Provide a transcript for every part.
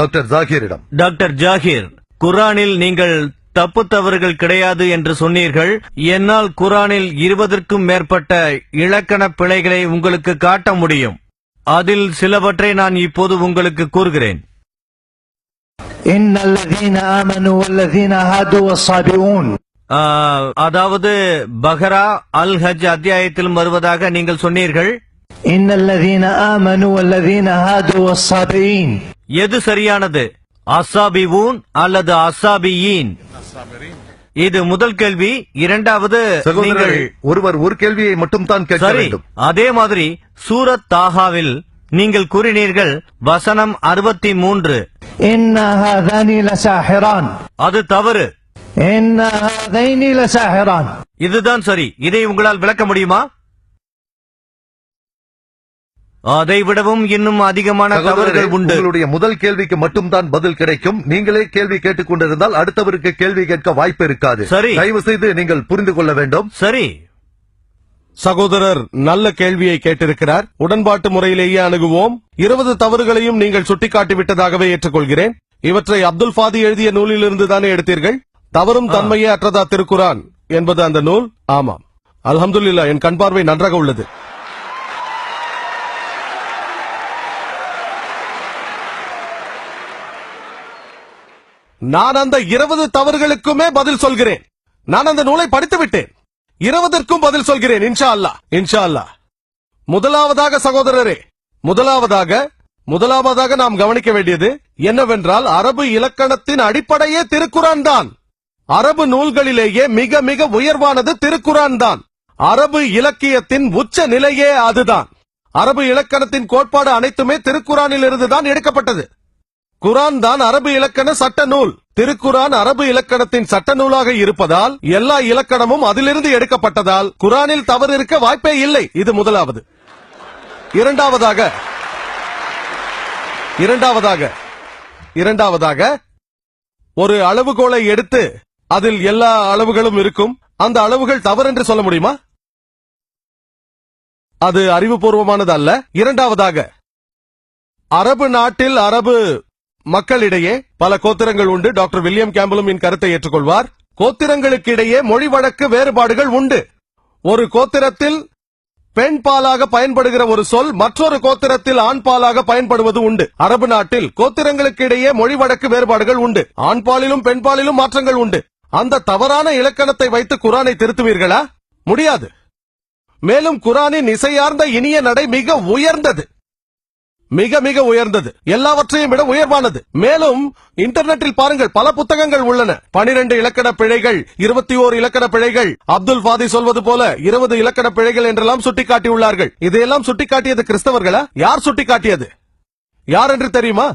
Doctor ஜாகீரிடம். Doctor Zakir குரானில் நீங்கள் தப்பு தவறுகள் கிடையாது என்று சொன்னீர்கள். என்னால் குரானில் இருபதற்கும் மேற்பட்ட இலக்கண பிழைகளை உங்களுக்கு காட்ட முடியும். அதில் சிலவற்றை நான் இப்போது உங்களுக்கு கூறுகிறேன். அதாவது பஹரா அல் ஹஜ் அத்தியாயத்தில் வருவதாக நீங்கள் சொன்னீர்கள். எது சரியானது? அசாபி ஊன் அல்லது அசாபியின்? இது முதல் கேள்வி. இரண்டாவது ஒருவர் ஒரு கேள்வியை மட்டும் தான் கேட்க அதே மாதிரி சூரத் தாகாவில் நீங்கள் கூறினீர்கள் வசனம் அறுபத்தி மூன்று அது தவறு. என்ன இதுதான் சரி. இதை உங்களால் விளக்க முடியுமா? அதை விடவும் இன்னும் அதிகமான தவறுகள் உண்டு. உங்களுடைய முதல் கேள்விக்கு மட்டும் தான் பதில் கிடைக்கும். நீங்களே கேள்வி கேட்டுக் கொண்டிருந்தால் அடுத்தவருக்கு கேள்வி கேட்க வாய்ப்பு இருக்காது. சரி. தயவு செய்து நீங்கள் புரிந்து கொள்ள வேண்டும். சரி. சகோதரர் நல்ல கேள்வியை கேட்டிருக்கிறார். உடன்பாட்டு முறையிலேயே அணுகுவோம். இருபது தவறுகளையும் நீங்கள் சுட்டிக்காட்டி விட்டதாகவே ஏற்றுக்கொள்கிறேன். இவற்றை அப்துல் ஃபாதி எழுதிய நூலிலிருந்து தானே எடுத்தீர்கள்? தவறும் தன்மையே அற்றதா திருக்குரான் என்பது அந்த நூல்? ஆமாம். அல்ஹம்துலில்லாஹ் என் கண் பார்வை நன்றாக உள்ளது. நான் அந்த இருபது தவறுகளுக்குமே பதில் சொல்கிறேன். நான் அந்த நூலை படித்து விட்டேன் இருபதற்கும் பதில் சொல்கிறேன் இன்ஷா அல்லாஹ் இன்ஷா அல்லாஹ் முதலாவதாக சகோதரரே முதலாவதாக முதலாவதாக நாம் கவனிக்க வேண்டியது என்னவென்றால் அரபு இலக்கணத்தின் அடிப்படையே திருக்குறான் தான். அரபு நூல்களிலேயே மிக மிக உயர்வானது திருக்குறான் தான். அரபு இலக்கியத்தின் உச்ச நிலையே அதுதான். அரபு இலக்கணத்தின் கோட்பாடு அனைத்துமே திருக்குறானில் இருந்துதான் எடுக்கப்பட்டது. குரான் தான் அரபு இலக்கண சட்ட நூல் திருக்குரான் அரபு இலக்கணத்தின் சட்ட நூலாக இருப்பதால் எல்லா இலக்கணமும் அதிலிருந்து எடுக்கப்பட்டதால் குரானில் தவறு இருக்க வாய்ப்பே இல்லை. இது முதலாவது. இரண்டாவதாக இரண்டாவதாக இரண்டாவதாக ஒரு அளவுகோலை எடுத்து அதில் எல்லா அளவுகளும் இருக்கும். அந்த அளவுகள் தவறு என்று சொல்ல முடியுமா? அது அறிவுபூர்வமானது அல்ல இரண்டாவதாக அரபு நாட்டில் அரபு மக்களிடையே பல கோத்திரங்கள் உண்டு. டாக்டர் வில்லியம் கேம்பலும் என் கருத்தை ஏற்றுக்கொள்வார். கோத்திரங்களுக்கு இடையே மொழி வழக்கு வேறுபாடுகள் உண்டு. ஒரு கோத்திரத்தில் பெண் பாலாக பயன்படுகிற ஒரு சொல் மற்றொரு கோத்திரத்தில் ஆண் பாலாக பயன்படுவது உண்டு. அரபு நாட்டில் கோத்திரங்களுக்கு இடையே மொழி வழக்கு வேறுபாடுகள் உண்டு. ஆண் பாலிலும் பெண் பாலிலும் மாற்றங்கள் உண்டு. அந்த தவறான இலக்கணத்தை வைத்து குரானை திருத்துவீர்களா? முடியாது. மேலும் குரானின் இசையார்ந்த இனிய நடை மிக உயர்ந்தது. மிக மிக உயர்ந்தது. எல்லாவற்றையும் விட உயர்வானது. மேலும் இன்டர்நெட்டில் பாருங்கள் பல புத்தகங்கள் உள்ளன. பனிரெண்டு இலக்கண பிழைகள் இருபத்தி ஓரு இலக்கண பிழைகள் அப்துல் ஃபாதி சொல்வது போல இருபது இலக்கண பிழைகள் என்றெல்லாம் சுட்டிக்காட்டியுள்ளார்கள். இதையெல்லாம் சுட்டிக்காட்டியது கிறிஸ்தவர்களா? யார் சுட்டிக்காட்டியது? யார் என்று தெரியுமா?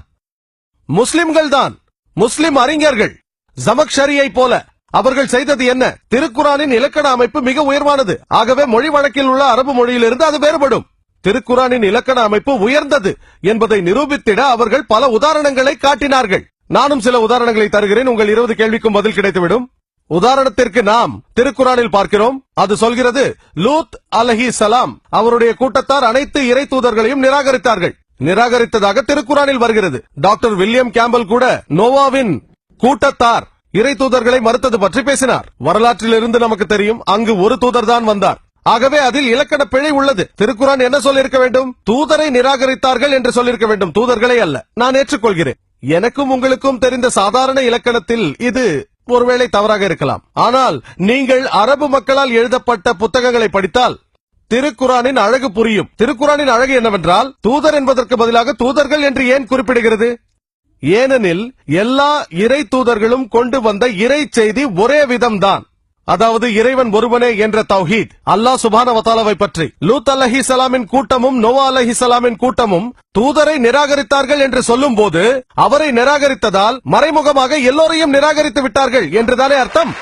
முஸ்லிம்கள் தான். முஸ்லிம் அறிஞர்கள். ஜமக்ஷரியை போல. அவர்கள் செய்தது என்ன? திருக்குறானின் இலக்கண அமைப்பு மிக உயர்வானது. ஆகவே மொழி வழக்கில் உள்ள அரபு மொழியிலிருந்து அது வேறுபடும். திருக்குரானின் இலக்கண அமைப்பு உயர்ந்தது என்பதை நிரூபித்திட அவர்கள் பல உதாரணங்களை காட்டினார்கள். நானும் சில உதாரணங்களை தருகிறேன். உங்கள் இருபது கேள்விக்கும் பதில் கிடைத்துவிடும். உதாரணத்திற்கு நாம் திருக்குரானில் பார்க்கிறோம். அது சொல்கிறது லூத் அலஹி சலாம் அவருடைய கூட்டத்தார் அனைத்து இறை தூதர்களையும் நிராகரித்தார்கள். நிராகரித்ததாக திருக்குரானில் வருகிறது. டாக்டர் வில்லியம் கேம்பல் கூட நோவாவின் கூட்டத்தார் இறை தூதர்களை மறுத்தது பற்றி பேசினார். வரலாற்றிலிருந்து நமக்கு தெரியும் அங்கு ஒரு தூதர் தான் வந்தார். ஆகவே அதில் இலக்கண பிழை உள்ளது. திருக்குரான் என்ன சொல்லியிருக்க வேண்டும்? தூதரை நிராகரித்தார்கள் என்று சொல்லியிருக்க வேண்டும். தூதர்களை அல்ல. நான் ஏற்றுக்கொள்கிறேன். எனக்கும் உங்களுக்கும் தெரிந்த சாதாரண இலக்கணத்தில் இது ஒருவேளை தவறாக இருக்கலாம். ஆனால் நீங்கள் அரபு மக்களால் எழுதப்பட்ட புத்தகங்களை படித்தால் திருக்குரானின் அழகு புரியும். திருக்குரானின் அழகு என்னவென்றால் தூதர் என்பதற்கு பதிலாக தூதர்கள் என்று ஏன் குறிப்பிடுகிறது? ஏனெனில் எல்லா இறை தூதர்களும் கொண்டு வந்த இறை செய்தி ஒரே விதம்தான். அதாவது இறைவன் ஒருவனே என்ற தௌஹீத் அல்லாஹ் சுபான வத்தாலாவை பற்றி. லூத் அலஹி சலாமின் கூட்டமும் நோவா அலஹி சலாமின் கூட்டமும் தூதரை நிராகரித்தார்கள் என்று சொல்லும் போது அவரை நிராகரித்ததால் மறைமுகமாக எல்லோரையும் நிராகரித்து விட்டார்கள் என்றுதானே அர்த்தம்?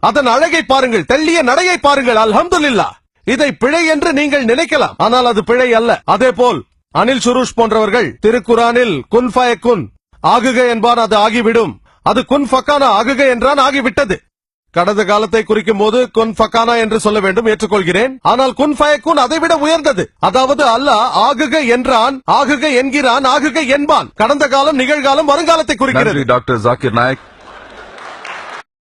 அதன் அழகை பாருங்கள் தெள்ளிய நடையை பாருங்கள் அல்ஹம்துல்லா இதை பிழை என்று நீங்கள் நினைக்கலாம் ஆனால் அது பிழை அல்ல. அதே போல் அனில் சுரூஷ் போன்றவர்கள் திருக்குரானில் குன் குன் ஆகுக என்பான் அது ஆகிவிடும். அது குன் ஃபக்கானா ஆகுக என்றான் ஆகிவிட்டது. கடந்த காலத்தை குறிக்கும் போது குன் ஃபக்கானா என்று சொல்ல வேண்டும் ஏற்றுக்கொள்கிறேன். ஆனால் குன் ஃபயக்குன் அதை விட உயர்ந்தது. அதாவது அல்லாஹ் ஆகுக என்றான் ஆகுக என்கிறான் ஆகுக என்பான். கடந்த காலம் நிகழ்காலம் வருங்காலத்தை குறிக்கிறது. டாக்டர் ஜாக்கிர் நாயக்.